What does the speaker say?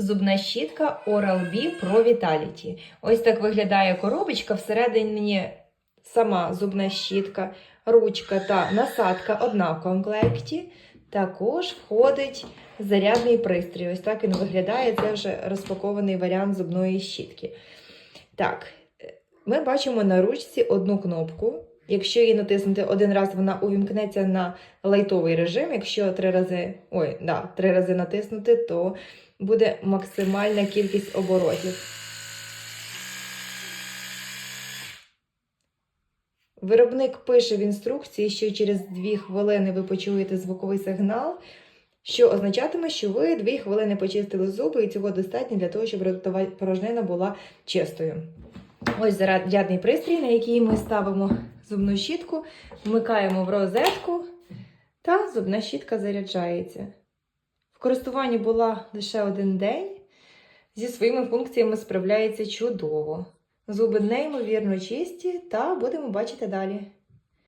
Зубна щітка Oral-B Pro Vitality. Ось так виглядає коробочка. Всередині сама зубна щітка, ручка та насадка одна в комплекті. Також входить зарядний пристрій. Ось так він виглядає. Це вже розпакований варіант зубної щітки. Так, ми бачимо на ручці одну кнопку. Якщо її натиснути один раз, вона увімкнеться на лайтовий режим. Якщо три рази, ой, да, три рази натиснути, то буде максимальна кількість оборотів. Виробник пише в інструкції, що через 2 хвилини ви почуєте звуковий сигнал, що означатиме, що ви 2 хвилини почистили зуби, і цього достатньо для того, щоб порожнина була чистою. Ось зарядний пристрій, на який ми ставимо зубну щітку, вмикаємо в розетку, та зубна щітка заряджається. В користуванні була лише один день. Зі своїми функціями справляється чудово. Зуби неймовірно чисті, та будемо бачити далі.